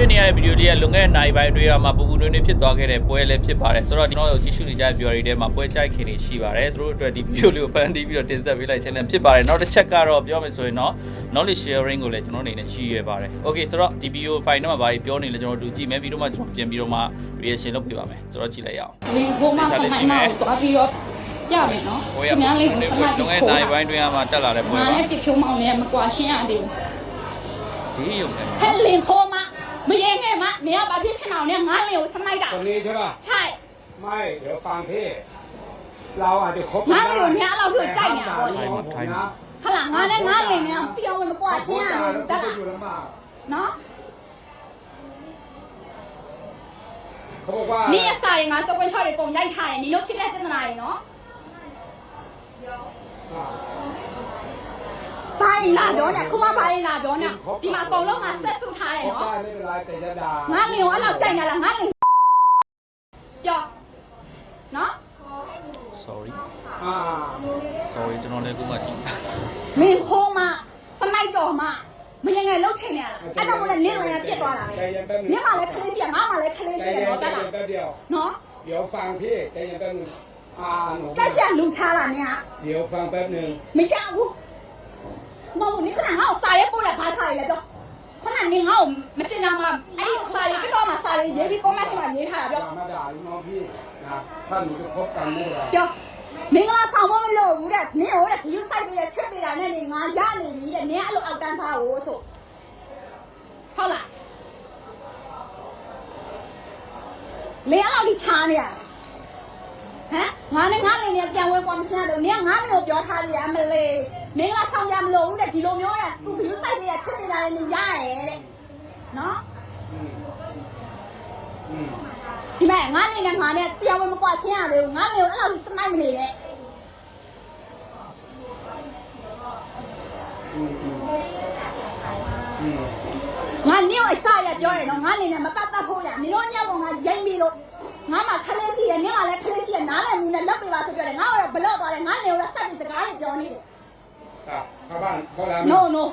တွေ့နေရတဲ့ဗီဒီယိုလေးကလွန်ခဲ့တဲ့နိုင်ပိုင်းအတွင်းမှာပူပူနွေးနွေးဖြစ်သွားခဲ့တဲ့ပွဲလည်းဖြစ်ပါတယ်ဆိုတော့ဒီတော့ကြည့်ရှုနေကြတဲ့ဗီဒီယိုတွေထဲမှာပွဲကြိုက်ခင်တွေရှိပါတယ်သူတို့အတွက်ဒီဗီဒီယိုလေးကိုဖန်တီးပြီးတော့တင်ဆက်ပေးလိုက်ခြင်းလည်းဖြစ်ပါတယ်နောက်တစ်ချက်ကတော့ပြောမယ်ဆိုရင်တော့ knowledge sharing ကိုလည်းကျွန်တော်အနေနဲ့ရှိရပါတယ် okay ဆိုတော့ဒီဗီဒီယို file ထဲမှာဘာကြီးပြောနေလဲကျွန်တော်တို့ကြည့်မယ်ပြီးတော့မှကျွန်တော်ပြင်ပြီးတော့မှ reaction လုပ်ပေးပါမယ်ဆိုတော့ကြည့်လိုက်ရအောင်လေဘုံမဆနိုင်မကိုသွားပြီးတော့ရမယ်နော်ပွဲရခင်ဗျားလေးကိုလွစန်မခဲ့တီတဲ့ခိုးနိုင်ပိုင်းအတွင်းမှာတက်လာတဲ့ပွဲငါပါလည်းပြဖြုံးမောင်းနေမကွာရှင်းရသေးဘူးဈေးရုံနဲ့ဟဲ့လင်ခိုး ไม่เองไงมะเนี่ยบาร์บี้ชแนวเนี่ยมาเร็วทำไมด่าคนนี้ใช่ป่ะใช่ ไม่เดี๋ยวฟังพี่เราอาจจะคบกัมาเร็วเนี่ยเราดูใจเนี่ยคนนี้นะข้างหลังมาได้มาเลยเนี่ยเปรี้ยวมันมากว่าเนี่ยแต่ะเนาะเขาบอกว่านี่ใส่มาจะเป็นชอบในกรงได้ไทยนี่นกที่แรกจะนายเนาะ ဘာရင်လာပြောနေခုမှဘာရင်လာပြောနေဒီမှာအကုန်လုံးကဆက်စုထားတယ် คบ နော် ได้ไม่เป็นไรแต่จะด่า ငါလင်ကိုအဲ့လောက်ကြိုက်နေလားငါလင်ပြောနော် sorry อ่า sorry ကျွန်တော်လည်းခုမှကြည့် မင်းခိုးမစနိုက်တော်မမရင်ငယ်လှုပ်ချိန်နေရလားအဲ့တော့လည်းနင်းဝင်ပြစ်သွားတာ ใจเย็นแป๊บนึง နင်းမှလည်းခလေးရှိရငါမှလည်းခလေး ใจ ရှိရ เย็น တော့ ใจ တက် เย็ လား นแป๊บเดียว နော် เดี๋ยวฟังพี่ใจเย็นแป๊บนึงอ่าหนู တက်ဆက်လူချလာနေဟာ เดี๋ยวฟังแป๊บนึง မရဘူး မဟုတ်ဘူးနိခဏငါ့ကိုစာရဲပို့လိုက်ဘာစာရဲလဲတော့ခဏနေငါ့ကိုမစင်နာမှာအဲ့ဒီစာရဲပြတော့မှစာရဲရေးပြီး comment ထဲမှာရေးထားတာ อย่า ပြော มาด่าลูกน้องพี่นะถ้าหนูจะคบกันไม่เป็นไร ပြောမင်္ဂလာဆောင်မမလို့ဘူးတဲ့နင်းဟိုတဲ့ view site ပြီးတဲ့ချက်ပေးတာနဲ့နေငါရနေပြီတဲ့နင်းအဲ့လိုအောက်တန်းစားကိုဆိုဟုတ်လားမင်းအဲ့လိုဒီချားနေရဟမ်ငါနဲ့ငါနေနေပြန်ဝဲကွာမရှင်းတော့နင်းငါနေကိုပြောထားရမလေး မင်းကဆောင်ရမလို့ဘူးတဲ့ဒီလိုမျိုးတဲ့သူဘီယူဆိုင်ပြီးတဲ့ချစ်တင်လာတယ်နေရတယ်တဲ့နော်ဒီမဲ့ငါနေနဲ့ငါနဲ့တရားဝင်မကွာချင်းရသေးဘူးငါနေကိုအဲ့လိုစနိုက်မနေနဲ့ငါနေကိုအစရပြောတယ်နော်ငါနေနဲ့မပတ်သက်ဖို့ရနေတော့ညောင်းကရိုက်ပြီးလို့ငါမှခလေးစီရနေမှလည်းခလေးစီရနားလည်မှုနဲ့လက်ပေးပါဆိုပြောတယ်ငါကတော့ဘလော့သွားတယ်ငါနေကိုလည်းစက်ပြီးစကားတွေပြောနေတယ် อ่ะเข้าบ้านเข้าร้าน no no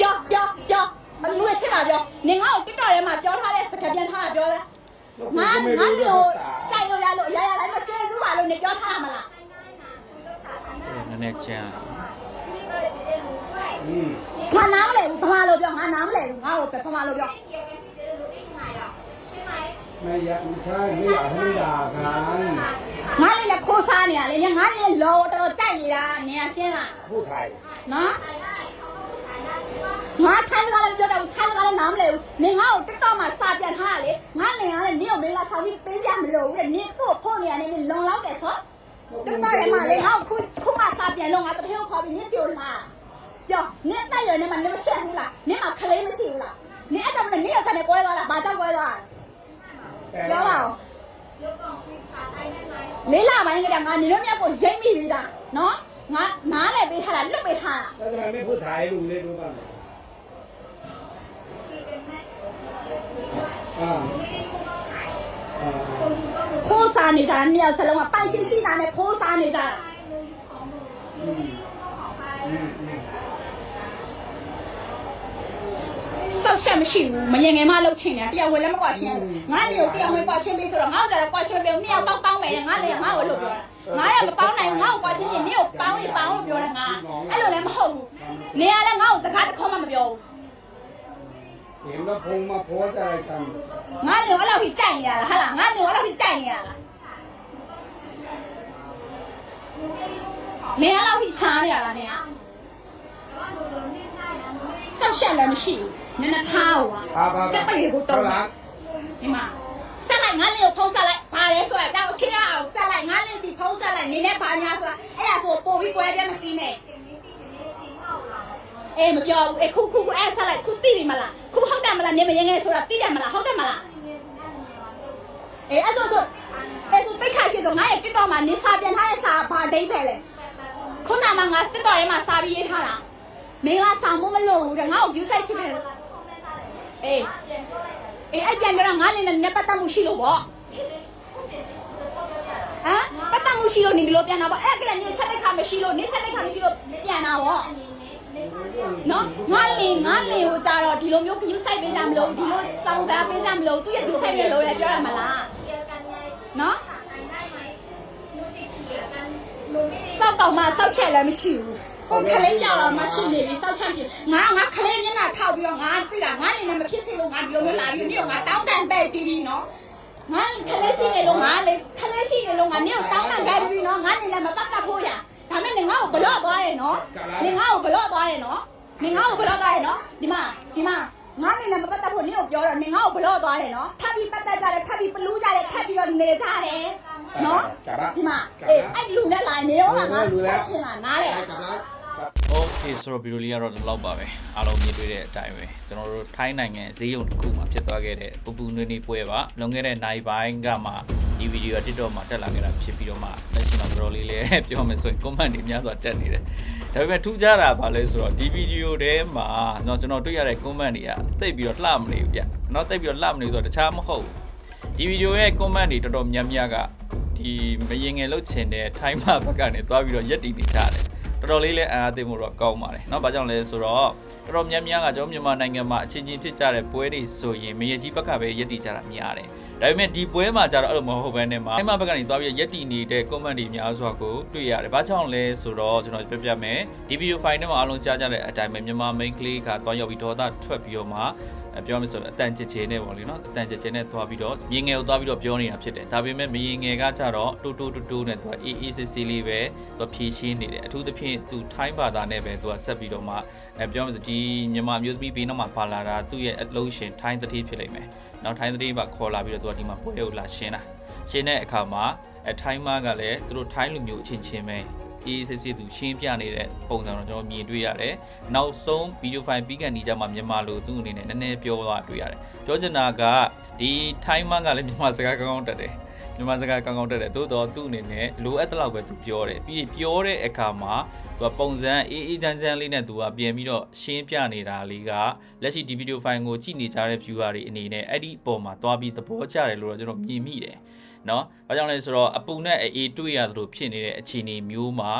ပြောပြောပြောအလူရဲ့ချက်ပါပြောနင်ငါ့ကိုတစ်တော်ထဲမှာပြောထားတဲ့စကားပြန်ထားတာပြောလဲငါငါနေကိုကြိုက်လို့ရလို့ရရလိုက်မကျေစုပါလို့နေပြောထားမှာလား နည်းနည်းချမ်း อืม ငါနားမလဲဘူးဘာမှလို့ပြောငါนาးမလဲဘူးငါ့ကိုပဲဘာမှလို့ပြော ไม่อยากไม่ใช่ไม่อยากให้ด่ากัน ငါလည်းလည်းခိုး စားနေတာလေငါရဲ့လောတော်တော်ကြိုက်နေတာနင်ကရှင်းလားဟုတ်ခိုင်းနော်ငါထိုင်းစကားလည်းပြောတော့ထိုင်းစကားလည်းနားမလဲဘူးနင်ငါ့ကိုတက်တော့မှစာပြန်ထားရလေငါလင်ရတယ်နင်ကိုမင်းလာဆောင်ပြီးပေးရမလို့ဘူးတဲ့နင်ကိုဖုန်းနေရတယ်နင်လုံလောက်တယ်ဆိုတက်တော့ရမှလေငါ့ကိုခုခုမှစာပြန်လို့ငါတပြေကိုခေါ်ပြီးနင်ပြောလားပြောနင်တက်ရနေမှနင်မဆက်ဘူးလားနင်မှခလေးမရှိဘူးလားနင်အဲ့တော့နင်ရောက်ကနေကွဲသွားတာဘာကြောင့်ကွဲသွားတာပြောပါဦး လေးလာပိုင်းကတည်းကငါနေတော့မြောက်ကိုရိမ့်မိပြီလားနော်ငါနားလည်းပေးထားတာလွတ်ပေးထားတာ แล้วทำไมไม่พูดไทยลุงได้รู้บ้างอ่าอ่า ခိုးစားနေကြတာနှစ်ယောက်စလုံးကပိုင်ရှိရှိတာနဲ့ခိုးစားနေကြတာ อืมอืมอืม စောက်ရှက်မရှိဘူးမရင်ငယ်မလှုပ်ချင်တယ်တရားဝင်လည်းမကွာရှင်းငါမျိုးတရားဝင်ကွာရှင်းပြီးဆိုတော့ငါ့ကလည်းကွာရှင်းပြီးနှစ်ယောက်ပေါင်း ် လို့ပြောတာငါလည်းမပေါင်းနိုင်ငါ့ကိုကွာရှင်းရင်နှစ်ယောက်ပေါင်းရင်ပေါင်းလို့ပြောတယ်ငါအဲ့လိုလည်းမဟုတ်ဘူးနေရလည်းငါ့ကိုစကားတစ်ခေါက်မှမပြောဘူး เห็นว่าพงมาโพสต์อะไรกัน ငါမျိုးအဲ့လောက်ကြီးကြိုက်နေရလားဟာလားငါမျိုးအဲ့လောက်ကြီးကြိုက်နေရလားနေအဲ့လောက်ကြီးချားနေရလားနေရစောက်ရှက်လည်းမရှိဘူးနည်းနည်းထားဟို พาพา ကတက်ရကို เข้า တော့ ร้าน ဒီမှာဆက်လိုက်ငါလေးကိုဖုံးဆက်လိုက် ဘာလဲဆိုတာကြောက်ချင်းအောင်ဆက်လိုက်ငါလေးစီဖုံးဆက်လိုက်နေနဲ့ဘာညာဆိုတာအဲ့ဒါဆိုပို့ပြီးကွဲပြမသိနဲ့အေးမပြောဘူးအခုခုခုအဲ့ဆက်လိုက်ခုသိပြီမလားခုဟုတ်တယ်မလားနေမရင်ငယ်ဆိုတာသိတယ်မလားဟုတ်တယ်မလားအေးအဲ့ဆိုဆိုအဲ့ဆိုတိတ်ခါရှိဆိုငါရဲ့တစ်တော်မှာနေစာပြန်ထားတဲ့စာဘာဒိတ်ပဲလဲခုနကမှငါတစ်တော်ထဲမှာစာပြီးရေးထားတာမင်းကဆောင်မမလို့ဘူးတဲ့ငါ့ကို view site ချစ်တယ်အေးအေးအဲ့ပြန်ပြောတော့ငါလည်းလည်းပတ်သက်မှုရှိလို့ပေါ့ဟမ်ပတ်သက်မှု ရှိလို့နေမလို့ပြန်တာပေါ့အဲ့ကလည်းနေဆက်တဲ့ခါမရှိလို့နေဆက်တဲ့ခါမရှိလို့ပြန်တာပေါ့နော်ငါလင်ငါလင်ကိုကြတော့ဒီလိုမျိုးခယူးဆိုင်ပေးတာမလို့ဒီလိုစောင်းစားပေးတာမလို့သူရဲ့ဒီဆိုင်ရလို့လည်းပြောရမလားနော်စောက်တော့မှစောက်ချက်လည်းမရှိဘူးကိုခလေးပြောင်းတော့မှရှိနေပြီစောက်ချက်ရှိငါငါခလေးမျက်နှာထောက်ပြီးတော့ငါသိတာငါလင်လည်းမဖြစ်ချင်လို့ငါဒီလိုမျိုးလာပြီးတော့ငါတောင်းတန်ပဲတီးပြီးနော် ငါခလေးရှိနေလို့ငါလေခလေးရှိနေလို့ငါနင့်ကိုတောင်းတခဲ့ပြီနော်ငါနေလည်းမပတ်ကပ်ဖို့ရဒါမဲ့နေငါ့ကိုဘလော့သွားတယ်နော်နေငါ့ကိုဘလော့သွားတယ်နော်နေငါ့ကိုဘလော့သွားတယ်နော်ဒီမှာဒီမှာငါနေလည်းမပတ်သက်ဖို့နင့်ကိုပြောတော့နေငါ့ကိုဘလော့သွားတယ်နော်ထပ်ပြီးပတ်သက်ကြတယ်ထပ်ပြီးပလူးကြတယ်ထပ်ပြီးတော့နေကြတယ်နော်ဒီမှာအေးအဲ့လူနဲ့လာနေရောငါဆက်ချင်တာနားလေ กลับละ โอเคဆိုတော့ဗီဒီယိုလေးကတော့ဒီလောက်ပါပဲအားလုံးမြင်တွေ့တဲ့အတိုင်းပဲကျွန်တော်တို့ထိုင်းနိုင်ငံဈေးရုံတစ်ခုမှာဖြစ်သွားခဲ့တဲ့ပူပူနွေးနွေးပွဲပါလွန်ခဲ့တဲ့နိုင်ပိုင်းကမှဒီဗီဒီယိုက TikTok မှာတက်လာခဲ့တာဖြစ်ပြီးတော့မှလက်ရှိမှာတော်တော်လေးလည်းပြောမယ်ဆိုရင် comment တွေများစွာတက်နေတယ်ဒါပေမဲ့ထူးခြားတာဘာလဲဆိုတော့ဒီဗီဒီယိုထဲမှာကျွန်တော်ကျွန်တော်တွေ့ရတဲ့ comment တွေကတိတ်ပြီးတော့လှမနေဘူးဗျเนาะတိတ်ပြီးတော့လှမနေဆိုတော့တခြားမဟုတ်ဘူးဒီဗီဒီယိုရဲ့ comment တွေတော်တော်များများကဒီမရင်ငယ်လို့ချင်တဲ့ထိုင်းမဘက်ကနေသွားပြီးတော့ရက်တည်နေကြတယ် တော်တော်လေးလည်းအားအသိမှုတော့ကောင်းပါတယ်เนาะဘာကြောင့်လဲဆိုတော့တော်တော်များများကကျွန်တော်မြန်မာနိုင်ငံမှာအချင်းချင်းဖြစ်ကြတဲ့ပွဲတွေဆိုရင်မရကြီးဘက်ကပဲယက်တီကြတာများတယ်ဒါပေမဲ့ဒီပွဲမှာကျတော့အဲ့လိုမဟုတ်ဘဲနဲ့မှာအဲ့မှာဘက်ကနေသွားပြီးယက်တီနေတဲ့ comment တွေများစွာကိုတွေ့ရတယ်ဘာကြောင့်လဲဆိုတော့ကျွန်တော်ပြပြမယ်ဒီဗီဒီယိုဖိုင်ထဲမှာအားလုံးကြားကြတဲ့အတိုင်းပဲမြန်မာ main ကလေးကသွားရောက်ပြီးဒေါသထွက်ပြီးတော့မှအဲ ပြောမယ်ဆိုရင်အတန်ချစ်ချေနဲ့ပေါ့လေနော်အတန်ချစ်ချေနဲ့သွားပြီးတော့မြင်ငယ်ကိုသွားပြီးတော့ပြောနေတာဖြစ်တယ်ဒါပေမဲ့မရင်ငယ်ကကြတော့တူတူတူတူနဲ့သူကအေးအေးဆေးဆေးလေးပဲသူဖြည့်ရှင်းနေတယ်အထူးသဖြင့်သူထိုင်းဘာသာနဲ့ပဲသူကဆက်ပြီးတော့မှအဲပြောမယ်ဆိုဒီမြန်မာမျိုးသမီးဘေးနောက်မှာပါလာတာသူ့ရဲ့အလုံးရှင်ထိုင်းသတိဖြစ်လိမ့်မယ်နောက်ထိုင်းသတိပါခေါ်လာပြီးတော့သူကဒီမှာပွဲကိုလာရှင်းတာရှင်းတဲ့အခါမှာအဲထိုင်းမကလည်းသူတို့ထိုင်းလူမျိုးအချင်းချင်းပဲ အေးစစ်စစ်သူရှင်းပြနေတဲ့ပုံစံတော့ကျွန်တော်မြင်တွေ့ရတယ်။နောက်ဆုံးဗီဒီယိုဖိုင်ပြီးကန်ဒီကြမှာမြန်မာလိုသူ့အနေနဲ့နည်းနည်းပြောသွားတွေ့ရတယ်။ပြောချင်တာကဒီထိုင်းမကလည်းမြန်မာစကားကောင်းကောင်းတတ်တယ်။မြန်မာစကားကောင်းကောင်းတတ်တယ်။သို့တော့သူ့အနေနဲ့လိုအပ်တဲ့လောက်ပဲသူပြောတယ်။ပြီးပြောတဲ့အခါမှာသူကပုံစံအေးအေးချမ်းချမ်းလေးနဲ့သူကပြန်ပြီးတော့ရှင်းပြနေတာလေးကလက်ရှိဒီဗီဒီယိုဖိုင်ကိုကြည့်နေကြတဲ့ viewer တွေအနေနဲ့အဲ့ဒီအပေါ်မှာသွားပြီးသဘောကျတယ်လို့တော့ကျွန်တော်မြင်မိတယ်။ နော်။ဘာကြောင့်လဲဆိုတော့အပူနဲ့အေးတွေ့ရသလိုဖြစ်နေတဲ့အခြေအနေမျိုးမှာ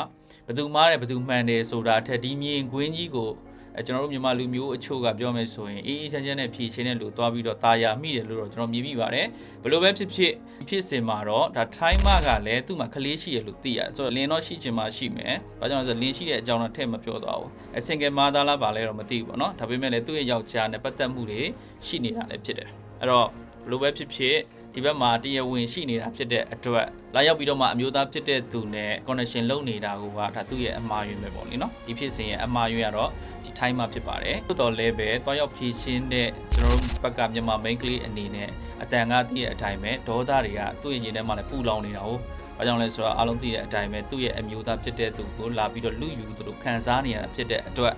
ဘယ်သူမှားတယ်ဘယ်သူမှန်တယ်ဆိုတာထက်ဒီမြင်ကွင်းကြီးကိုအဲကျွန်တော်တို့မြန်မာလူမျိုးအချို့ကပြောမယ်ဆိုရင်အေးအေးချမ်းချမ်းနဲ့ဖြည့်ချင်းတဲ့လူသွားပြီးတော့ตาရမိတယ်လို့တော့ကျွန်တော်မြင်မိပါတယ်ဘယ်လိုပဲဖြစ်ဖြစ်ဖြစ်စင်မှာတော့ဒါထိုင်းမကလည်းသူ့မှာကလေးရှိရလို့သိရတယ်ဆိုတော့လင်းတော့ရှိချင်မှရှိမယ်ဘာကြောင့်လဲဆိုတော့လင်းရှိတဲ့အကြောင်းတော့ထည့်မပြောသွားဘူးအစင်ကယ်မာသားလားပါလဲတော့မသိဘူးပေါ့နော်ဒါပေမဲ့လည်းသူ့ရဲ့ယောက်ျားနဲ့ပတ်သက်မှုတွေရှိနေတာလည်းဖြစ်တယ်အဲ့တော့ဘယ်လိုပဲဖြစ်ဖြစ် ဒီဘက်မှာတရားဝင်ရှိနေတာဖြစ်တဲ့အတွက်လာရောက်ပြီးတော့မှအမျိုးသားဖြစ်တဲ့သူနဲ့ connection လုပ်နေတာကဒါသူ့ရဲ့အမှားယွင်းပဲပေါ့လေနော်ဒီဖြစ်စဉ်ရဲ့အမှားယွင်းကတော့ဒီ time မှာဖြစ်ပါတယ်တိုးတော်လဲပဲတွားရောက်ဖြည့်ရှင်းတဲ့ကျွန်တော်တို့ဘက်ကမြန်မာ main ကလေးအနေနဲ့အတန်ကတည်းရဲ့အတိုင်းပဲဒေါသတွေကသူ့ရဲ့ရင်ထဲမှာလည်းပူလောင်နေတာဟုတ်ဘာကြောင့်လဲဆိုတော့အားလုံးသိတဲ့အတိုင်းပဲသူ့ရဲ့အမျိုးသားဖြစ်တဲ့သူကိုလာပြီးတော့လူယူသူတို့ခံစားနေရတာဖြစ်တဲ့အတွက်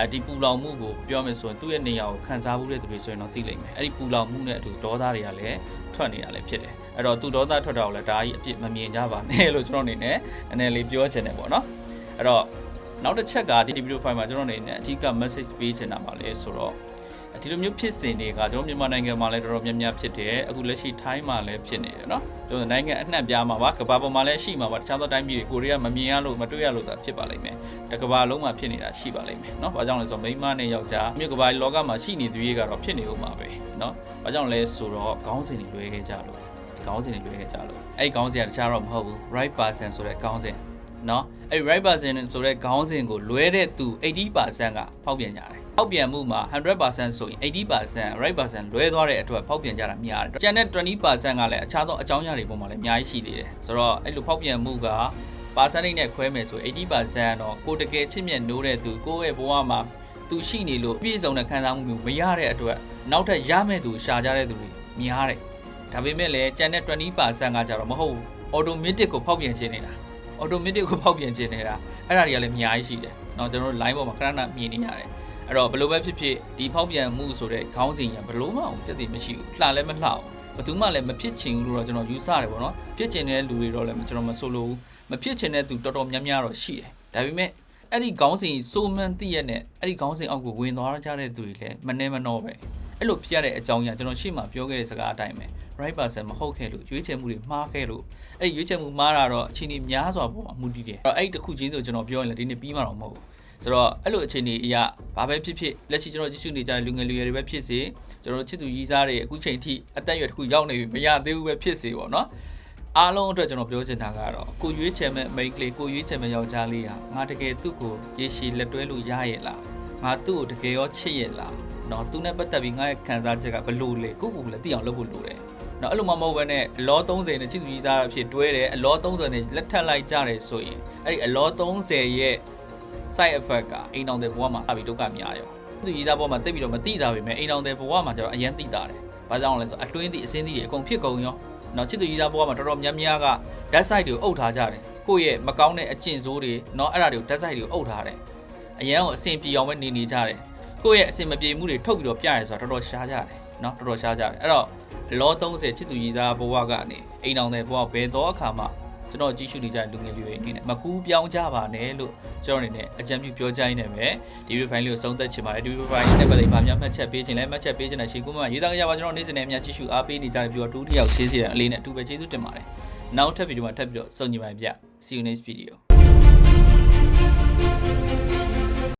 အဲဒီပူလောင်မှုကိုပြောမယ်ဆိုရင်သူ့ရဲ့နေရာကိုခံစားမှုတဲ့သူတွေဆိုရင်တော့သိလိမ့်မယ်အဲ့ဒီပူလောင်မှုနဲ့အတူဒေါသတွေကလည်းထွက်နေတာလည်းဖြစ်တယ်အဲ့တော့သူဒေါသထွက်တာကိုလည်းဒါကြီးအပြစ်မမြင်ကြပါနဲ့လို့ကျွန်တော်အနေနဲ့နည်းနည်းလေးပြောချင်တယ်ပေါ့နော်အဲ့တော့နောက်တစ်ချက်ကဒီ video file မှာကျွန်တော်အနေနဲ့အဓိက message ပေးချင်တာပါလေဆိုတော့ ဒီလိုမျိုးဖြစ်စဉ်တွေကကျွန်တော်မြန်မာနိုင်ငံမှာလည်းတော်တော်များများဖြစ်တယ်အခုလက်ရှိထိုင်းမှာလည်းဖြစ်နေတယ်เนาะကျွန်တော်နိုင်ငံအနှံ့ပြားမှာပါကမ္ဘာပေါ်မှာလည်းရှိမှာပါတခြားသောတိုင်းပြည်တွေကိုရီးယားမမြင်ရလို့မတွေ့ရလို့သာဖြစ်ပါလိမ့်မယ်တကမ္ဘာလုံးမှာဖြစ်နေတာရှိပါလိမ့်မယ်เนาะဘာကြောင့်လဲဆိုတော့မိန်းမနဲ့ယောက်ျားမြို့ကမ္ဘာလောကမှာရှိနေသူတွေကတော့ဖြစ်နေဦးမှာပဲเนาะဘာကြောင့်လဲဆိုတော့ခေါင်းစဉ်တွေလွဲခဲ့ကြလို့ခေါင်းစဉ်တွေလွဲခဲ့ကြလို့အဲ့ဒီခေါင်းစဉ်ကတခြားတော့မဟုတ်ဘူး right person ဆိုတဲ့ခေါင်းစဉ် เนาะအဲ့ဒီ right person ဆိုတဲ့ခေါင်းစဉ်ကိုလွဲတဲ့သူ80%ကဖောက်ပြန်ကြတယ်ဖောက်ပြန်မှုမှာ100%ဆိုရင်80% right person လွဲသွားတဲ့အတွက်ဖောက်ပြန်ကြတာများတယ်။ကျန်တဲ့20%ကလည်းအခြားသောအကြောင်းအရာတွေပုံမှာလည်းအများကြီးရှိသေးတယ်။ဆိုတော့အဲ့လိုဖောက်ပြန်မှုက percentage နဲ့ခွဲမယ်ဆို80%တော့ကိုတကယ်ချစ်မြတ်နိုးတဲ့သူကိုယ့်ရဲ့ဘဝမှာသူရှိနေလို့ပြည့်စုံတဲ့ခံစားမှုမျိုးမရတဲ့အတွက်နောက်ထပ်ရမယ့်သူရှာကြတဲ့သူတွေများတယ်။ဒါပေမဲ့လည်းကျန်တဲ့20%ကကြတော့မဟုတ်ဘူး။ automatic ကိုဖောက်ပြန်ခြင်းနေတာ။ automatic ကိုဖောက်ပြန်ခြင်းနေတာအဲ့ဒါတွေကလည်းအများကြီးရှိတယ်။เนาะကျွန်တော်တို့ line ပေါ်မှာခဏခဏမြင်နေရတယ်။အဲ့တော့ဘယ်လိုပဲဖြစ်ဖြစ်ဒီဖောက်ပြန်မှုဆိုတဲ့ခေါင်းစဉ်ကဘယ်လိုမှအောင်စက်တည်မရှိဘူး။လှလည်းမလှဘူး။ဘယ်သူမှလည်းမဖြစ်ချင်ဘူးလို့တော့ကျွန်တော်ယူဆတယ်ပေါ့နော်။ဖြစ်ချင်တဲ့လူတွေတော့လည်းကျွန်တော်မဆိုလိုဘူး။မဖြစ်ချင်တဲ့သူတော်တော်များများတော့ရှိတယ်။ဒါပေမဲ့အဲ့ဒီခေါင်းစဉ်စိုးမှန်းသိရတဲ့အဲ့ဒီခေါင်းစဉ်အောက်ကိုဝင်သွားကြတဲ့သူတွေလည်းမနှဲမနှောပဲ။အဲ့လိုဖြစ်ရတဲ့အကြောင်းအရာကျွန်တော်ရှေ့မှာပြောခဲ့တဲ့စကားအတိုင်းပဲ right person မဟုတ်ခဲ့လို့ရွေးချယ်မှုတွေမှားခဲ့လို့အဲ့ဒီရွေးချယ်မှုမှားတာတော့အချိန်ကြီးများစွာပေါ်မှာမူတည်တယ်အဲ့တော့အဲ့ဒီတစ်ခုချင်းဆိုကျွန်တော်ပြောရင်လည်းဒီနေ့ပြီးမှတော့မဟုတ်ဘူးဆိုတော့အဲ့လိုအခြေအနေအရာဘာပဲဖြစ်ဖြစ်လက်ရှိကျွန်တော်ကြည့်ရှုနေကြတဲ့လူငယ်လူရွယ်တွေပဲဖြစ်စေကျွန်တော်တို့ချစ်သူကြီးစားတွေအခုချိန်ထိအသက်အရွယ်တစ်ခုရောက်နေပြီမရသေးဘူးပဲဖြစ်စေပေါ့နော်အားလုံးအတွက်ကျွန်တော်ပြောချင်တာကတော့ကိုရွေးချယ်မဲ့မိန်းကလေးကိုရွေးချယ်မဲ့ယောက်ျားလေးဟာငါတကယ်သူ့ကိုရေရှည်လက်တွဲလို့ရရဲ့လားငါသူ့ကိုတကယ်ရောချစ်ရဲ့လားနော်သူနဲ့ပတ်သက်ပြီးငါရဲ့ခံစားချက်ကဘယ်လိုလဲကိုယ့်ကိုယ်လည်းသိအောင်လုပ်ဖို့လိုတယ် နော်အဲ့လိုမှမဟုတ်ဘဲနဲ့အလော30နဲ့ချစ်သူကြီးစားအဖြစ်တွဲတယ်အလော30နဲ့လက်ထပ်လိုက်ကြတယ်ဆိုရင်အဲ့ဒီအလော30ရဲ့ side effect ကအိမ်တော်တဲ့ဘဝမှာအပြီးဒုက္ခများရောချစ်သူကြီးစားဘဝမှာတိတ်ပြီးတော့မတိတာပဲမဲ့အိမ်တော်တဲ့ဘဝမှာကျတော့အရင်တိတာတယ်ဘာကြောင့်လဲဆိုအတွင်းသည့်အစင်းသည့်တွေအကုန်ဖြစ်ကုန်ရောနော်ချစ်သူကြီးစားဘဝမှာတော်တော်များများက dead side တွေကိုအုပ်ထားကြတယ်ကိုယ့်ရဲ့မကောင်းတဲ့အကျင့်ဆိုးတွေနော်အဲ့ဒါတွေကို dead side တွေကိုအုပ်ထားတယ်အရန်ကိုအဆင်ပြေအောင်ပဲနေနေကြတယ်ကိုယ့်ရဲ့အဆင်မပြေမှုတွေထုတ်ပြီးတော့ပြရဲဆိုတော့တော်တော်ရှားကြတယ် နော်တော်တော်ရှားကြတယ်အဲ့တော့အလော30ချစ်သူကြီးစားဘဝကနေအိမ်အောင်တဲ့ဘဝဘယ်တော့အခါမှကျွန်တော်ကြည့်ရှုနေကြတဲ့လူငယ်လူတွေအနေနဲ့မကူးပြောင်းကြပါနဲ့လို့ကျွန်တော်အနေနဲ့အကြံပြုပြောကြရင်းနဲ့ပဲဒီ review file လေးကိုဆုံးသက်ချင်ပါတယ်ဒီ review file နဲ့ပတ်သက်ပြီးဗာများမှတ်ချက်ပေးခြင်းလဲမှတ်ချက်ပေးခြင်းနဲ့ရှေ့ကမှရေးသားကြပါကျွန်တော်နေ့စဉ်နဲ့အများကြည့်ရှုအားပေးနေကြတဲ့ပြီးတော့တူတယောက်ရှင်းစီတဲ့အလေးနဲ့အတူပဲကျေးဇူးတင်ပါတယ်နောက်ထပ်ဗီဒီယိုမှာထပ်ပြီးတော့စုံညီပါဗျ see you next video